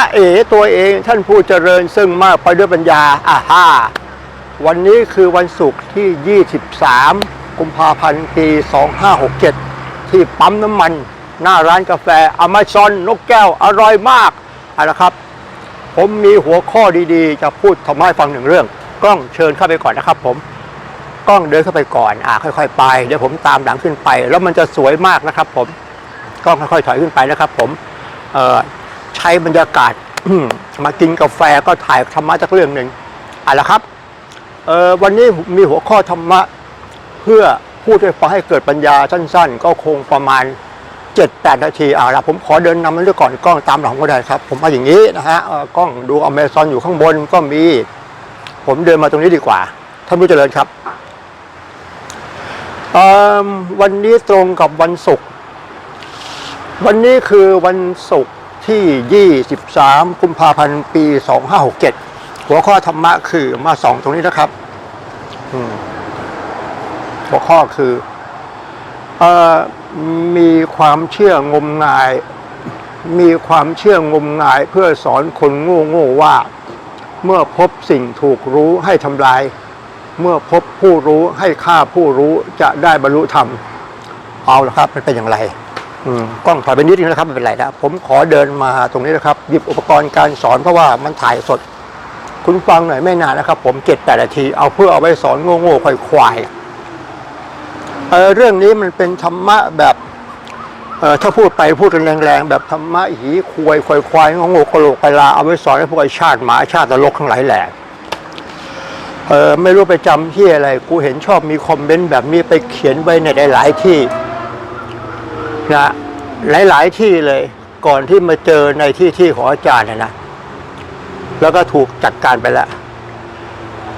ะเอ๋ตัวเองท่านผู้เจริญซึ่งมากไปด้วยปัญญาอ่าฮ่าวันนี้คือวันศุกร์ที่ 23 กุมภาพันธ์ปี 2567 ที่ปั๊มน้ำมัน หน้าร้านกาแฟอเมซอนนกแก้วอร่อยมากเอาละครับ ผมมีหัวข้อดีๆ จะพูดทำให้ฟังหนึ่งเรื่อง กล้องเชิญเข้าไปก่อนนะครับผมกล้องเดินเข้าไปก่อนอ่าค่อย ๆ ไป เดี๋ยวผมตามหลังขึ้นไป แล้วมันจะสวยมากนะครับ ผมกล้องค่อยๆถอยขึ้นไปนะครับ ผมเอ่อ ใช้บรรยากาศ มากินกาแฟก็ถ่ายธรรมะจากเรื่องหนึ่งเอาละครับเออวันนี้มีหัวข้อธรรมะ เพื่อพูดให้ฟังให้เกิดปัญญาสั้น ๆ ก็คงประมาณ7-8นาทีเอาละผมขอเดินนำมันด้วยก่อนกล้องตามหลังก็ได้ครับ ผมเอาอย่างนี้นะฮะกล้องดูอเมซอนอยู่ข้างบนก็มี ผมเดินมาตรงนี้ดีกว่าท่านผู้เจริญครับวันนี้ตรงกับวันศุกร์วันนี้คือวันศุกร์ ที่ 23 กุมภาพันธ์ ปี 2567 หัวข้อธรรมะคือมาสองตรงนี้นะครับหัวข้อคืออมีความเชื่องมงาย มีความเชื่องมงายเพื่อสอนคนโง่โง่ว่า เมื่อพบสิ่งถูกรู้ให้ทำลาย เมื่อพบผู้รู้ให้ฆ่าผู้รู้จะได้บรรลุธรรม เอาละครับ มันเป็นอย่างไร อืมกล้องถอยไปนิดนึงนะครับไม่เป็นไรนะผมขอเดินมาตรงนี้นะครับ หยิบอุปกรณ์การสอนเพราะว่ามันถ่ายสด คุณฟังหน่อยไม่นานนะครับ ผมเจ็ดแปดนาทีเอาเพื่อเอาไว้สอนโง่โง่ๆควายควายๆเออเรื่องนี้มันเป็นธรรมะแบบเออถ้าพูดไปพูดกันแรงๆแบบธรรมะหีควยควายควายๆโง่โง่ๆกะโหลกกะลาเอาไว้สอนให้พวกไอ้ชาติหมาชาติตลกทั้งหลายแหละเออไม่รู้ไปจำที่อะไร กูเห็นชอบมีคอมเมนต์แบบนี้ไปเขียนไว้ในหลายๆที่ นะหลาย ๆ ที่เลยก่อนที่มาเจอในที่ที่ของอาจารย์นะนะแล้วก็ถูกจัดการไปแล้ว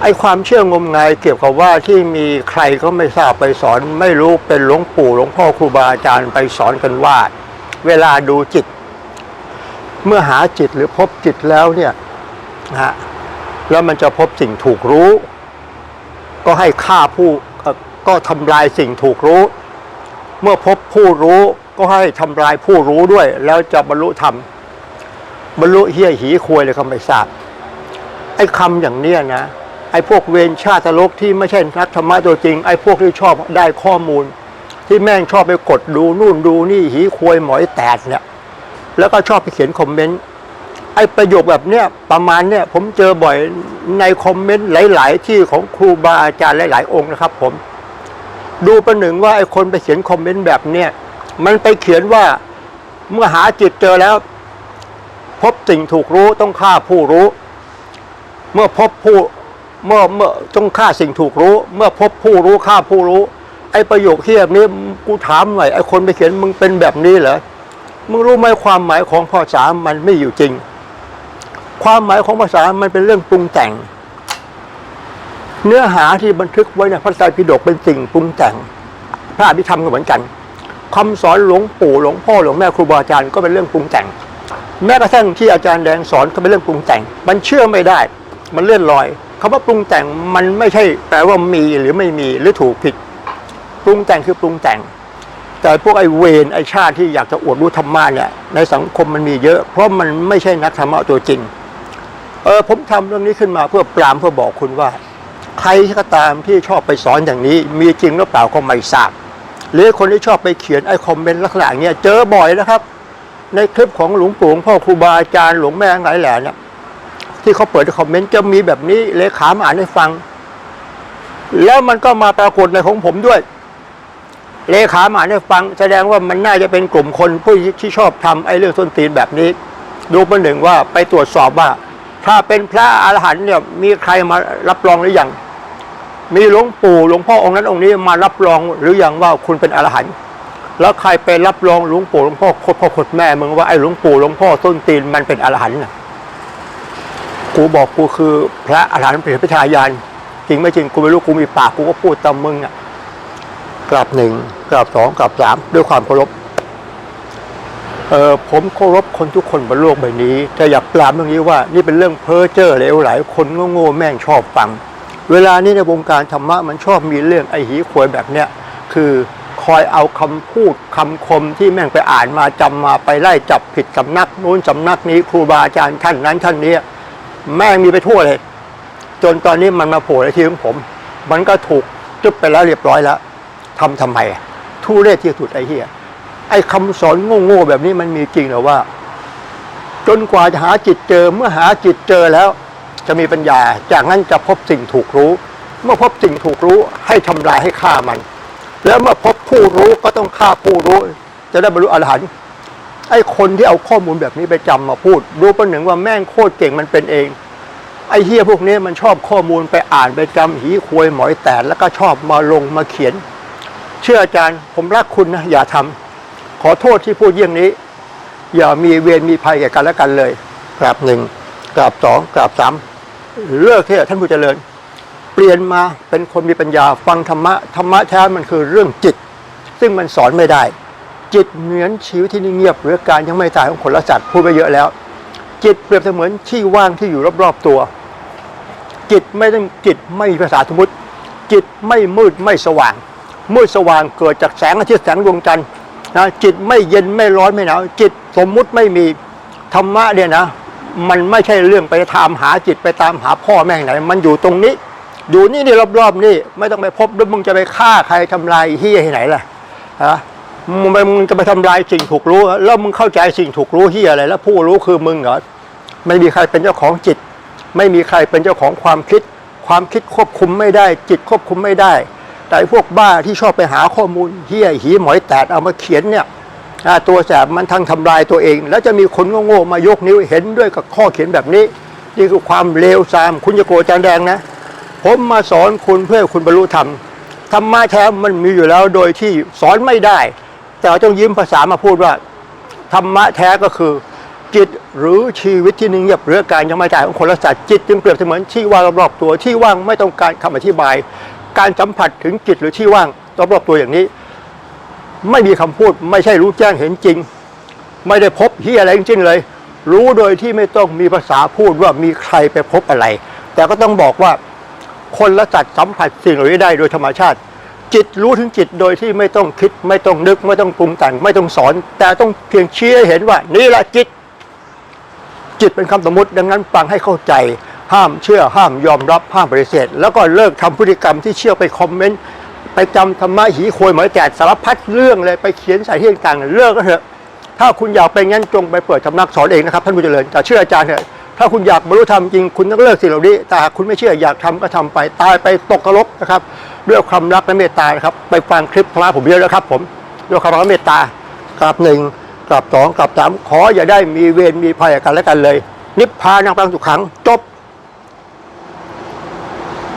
ไอ้ความเชื่องมงายเกี่ยวกับว่าที่มีใครก็ไม่ทราบไปสอน ไม่รู้เป็นหลวงปู่หลวงพ่อครูบาอาจารย์ไปสอนกันว่า เวลาดูจิต เมื่อหาจิตหรือพบจิตแล้วเนี่ยฮะแล้วมันจะพบสิ่งถูกรู้ ก็ให้ฆ่าผู้ก็ทำลายสิ่งถูกรู้ เมื่อพบผู้รู้ ก็ให้ทำลายผู้รู้ด้วย แล้วจะบรรลุธรรม บรรลุเฮี้ยหีควยเลยก็ไม่ทราบไอ้คำอย่างเนี้ยนะไอ้พวกเวรชาติโลกที่ไม่ใช่นักธรรมะตัวจริง ไอ้พวกที่ชอบได้ข้อมูล ที่แม่งชอบไปกดดูนู่นดูนี่หีควยหมอยแตดเนี่ย แล้วก็ชอบไปเขียนคอมเมนต์ไอ้ประโยคแบบเนี้ยประมาณเนี้ยผมเจอบ่อยในคอมเมนต์หลาย ๆ ที่ของครูบาอาจารย์หลาย ๆ องค์นะครับ ผม ดูประหนึ่งว่าไอ้คนไปเขียนคอมเมนต์แบบเนี้ย มันไปเขียนว่าเมื่อหาจิตเจอแล้ว พบสิ่งถูกรู้ต้องฆ่าผู้รู้ เมื่อพบผู้เมื่อเมื่อต้องฆ่าสิ่งถูกรู้ เมื่อพบผู้รู้ฆ่าผู้รู้ ไอ้ประโยคเทียบนี้กูถามหน่อยไอ้คนไปเขียนมึงเป็นแบบนี้เหรอมึงรู้ไหมความหมายของภาษามันไม่อยู่จริง ความหมายของภาษามันเป็นเรื่องปรุงแต่ง เนื้อหาที่บันทึกไว้ในพระไตรปิฎกเป็นสิ่งปรุงแต่ง พระอภิธรรมก็เหมือนกัน คำสอนหลวงปู่หลวงพ่อหลวงแม่ครูบาอาจารย์ก็เป็นเรื่องปรุงแต่ง แม้กระทั่งที่อาจารย์แดงสอนก็เป็นเรื่องปรุงแต่ง มันเชื่อไม่ได้ มันเลื่อนลอยคำว่าปรุงแต่งมันไม่ใช่แปลว่ามีหรือไม่มีหรือถูกผิด ปรุงแต่งคือปรุงแต่ง แต่พวกไอเวรไอชาติที่อยากจะอวดรู้ธรรมะเนี่ยในสังคมมันมีเยอะ เพราะมันไม่ใช่นักธรรมะตัวจริงเออผมทำเรื่องนี้ขึ้นมาเพื่อปรามเพื่อบอกคุณว่า ใครก็ตามที่ชอบไปสอนอย่างนี้ มีจริงหรือเปล่าก็ไม่ทราบ หรือคนที่ชอบไปเขียนไอ้คอมเมนต์ลักษณะอย่างเงี้ยเจอบ่อยนะครับ ในคลิปของหลวงปู่หลวงพ่อครูบาอาจารย์หลวงแม่หลายแหล่เนี่ยที่เขาเปิดคอมเมนต์จะมีแบบนี้เลขามาอ่านให้ฟัง แล้วมันก็มาปรากฏในของผมด้วย เลขามาอ่านให้ฟัง แสดงว่ามันน่าจะเป็นกลุ่มคนผู้ที่ชอบทำไอ้เรื่องส้นตีนแบบนี้ ดูประหนึ่งว่าไปตรวจสอบว่า ถ้าเป็นพระอรหันต์เนี่ยมีใครมารับรองหรือยัง มีหลวงปู่หลวงพ่อองค์นั้นองค์นี้มารับรองหรือยังว่าคุณเป็นอรหันต์แล้วใครไปรับรองหลวงปู่หลวงพ่อโคตรพ่อโคตรแม่มึงว่าไอ้หลวงปู่หลวงพ่อต้นตีนมันเป็นอรหันต์น่ะกูบอกกูคือพระอรหันต์เป็นพระชายานจริงไม่จริงกูไม่รู้กูมีปากกูก็พูดตามมึงอะกลับหนึ่งกลับสองกลับสามด้วยความเคารพเออผมเคารพคนทุกคนบนโลกใบนี้แต่อยากปรามเรื่องนี้ว่า นี่เป็นเรื่องเพ้อเจ้อเลวไหลคนโง่ๆแม่งชอบฟัง เวลานี้ในวงการธรรมะมันชอบมีเรื่องไอ้หีควยแบบเนี้ยคือคอยเอาคำพูดคำคมที่แม่งไปอ่านมาจำมาไปไล่จับผิดสำนักนู้นสำนักนี้ครูบาอาจารย์ท่านนั้นท่านนี้แม่งมีไปทั่วเลย จนตอนนี้มันมาโผล่ในที่ของผม มันก็ถูกจึบไปแล้วเรียบร้อยแล้วทำทำไมทุเรศที่สุดไอ้เหี้ยไอ้คำสอนโง่ๆแบบนี้มันมีจริงหรอว่า จนกว่าจะหาจิตเจอเมื่อหาจิตเจอแล้ว จะมีปัญญา จากนั้นจะพบสิ่งถูกรู้ เมื่อพบสิ่งถูกรู้ให้ทำลายให้ฆ่ามัน แล้วเมื่อพบผู้รู้ก็ต้องฆ่าผู้รู้ จะได้บรรลุอรหันต์ไอ้คนที่เอาข้อมูลแบบนี้ไปจำมาพูด รู้ประหนึ่งว่าแม่งโคตรเก่งมันเป็นเอง ไอ้เฮียพวกนี้มันชอบข้อมูลไปอ่านไปจำหีควยหมอยแตนแล้วก็ชอบมาลงมาเขียน เชื่ออาจารย์ผมรักคุณนะอย่าทำขอโทษที่พูดเยี่ยงนี้ อย่ามีเวรมีภัยแก่กันและกันเลยกราบหนึ่งกราบสองกราบสาม เลิกเถอะท่านผู้เจริญ เปลี่ยนมาเป็นคนมีปัญญาฟังธรรมะธรรมะแท้มันคือเรื่องจิต ซึ่งมันสอนไม่ได้ จิตเหมือนชีวิตที่นิ่งเงียบหรือการยังไม่ตายของคนละสัตว์พูดไปเยอะแล้ว จิตเปรียบเสมือนที่ว่างที่อยู่รอบๆตัว จิตไม่ต้องจิตไม่มีภาษาสมมติจิตไม่มืดไม่สว่าง มืดสว่างเกิดจากแสงอาทิตย์แสงดวงจันทร์นะจิตไม่เย็นไม่ร้อนไม่หนาวจิตสมมุติไม่มีธรรมะเนี่ยนะ มันไม่ใช่เรื่องไปตามหาจิตไปตามหาพ่อแม่ไหน มันอยู่ตรงนี้ อยู่นี่นี่รอบๆนี่ไม่ต้องไปพบแล้วมึงจะไปฆ่าใครทำลายเฮียที่ไหนล่ะฮะมึงไปมึงจะไปทำลายสิ่งถูกรู้ แล้วมึงเข้าใจสิ่งถูกรู้เฮียอะไรแล้วผู้รู้คือมึงเหรอไม่มีใครเป็นเจ้าของจิต ไม่มีใครเป็นเจ้าของความคิด ความคิดควบคุมไม่ได้ จิตควบคุมไม่ได้ แต่พวกบ้าที่ชอบไปหาข้อมูลเฮี้ยหีหมอยแตดเอามาเขียนเนี่ย ตัวแสบมันทั้งทำลายตัวเอง แล้วจะมีคนโง่ๆมายกนิ้วเห็นด้วยกับข้อเขียนแบบนี้ นี่คือความเลวทราม คุณจะโกรธจานแดงนะ ผมมาสอนคุณเพื่อคุณบรรลุธรรมธรรมะแท้มันมีอยู่แล้วโดยที่สอนไม่ได้ แต่ต้องยิ้มภาษามาพูดว่าธรรมะแท้ก็คือ จิตหรือชีวิตที่นิ่งเงียบหรือการยังไม่ตายของคนละสัตว์จิตจึงเปรียบเสมือนที่ว่างรอบตัวที่ว่างไม่ต้องการคำอธิบาย การสัมผัสถึงจิตหรือที่ว่างรอบๆตัวอย่างนี้ ไม่มีคำพูด ไม่ใช่รู้แจ้งเห็นจริง ไม่ได้พบที่อะไรจริงๆเลย รู้โดยที่ไม่ต้องมีภาษาพูดว่ามีใครไปพบอะไร แต่ก็ต้องบอกว่าคนละสัตว์สัมผัสสิ่งเหล่านี้ได้โดยธรรมชาติ จิตรู้ถึงจิตโดยที่ไม่ต้องคิด ไม่ต้องนึก ไม่ต้องปรุงแต่งไม่ต้องสอน แต่ต้องเพียงชี้ให้เห็นว่า นี่แหละจิต จิตเป็นคำสมมติดังนั้นฟังให้เข้าใจห้ามเชื่อห้ามยอมรับห้ามปฏิเสธ แล้วก็เลิกทำพฤติกรรมที่เชื่อไปคอมเมนต์ ไปจำธรรมะหีโคยหมอยแจกสารพัดเรื่องเลยไปเขียนใส่ที่ต่างๆเลิกก็เถอะ ถ้าคุณอยากเป็นงั้นจงไปเปิดสำนักสอนเองนะครับท่านผู้เจริญแต่เชื่ออาจารย์เถอะถ้าคุณอยากบรรลุธรรมจริงคุณต้องเลิกสิ่งเหล่านี้แต่หากคุณไม่เชื่ออยากทำก็ทำไปตายไปตกกระลกนะครับด้วยความรักและเมตตานะครับไปฟังคลิปพระผมเยอะแล้วครับผมด้วยความรักและเมตตากราบหนึ่งกราบสองกราบสามขออย่าได้มีเวรมีภัยกันและกันเลย นิพพานังปังสุขขังจบ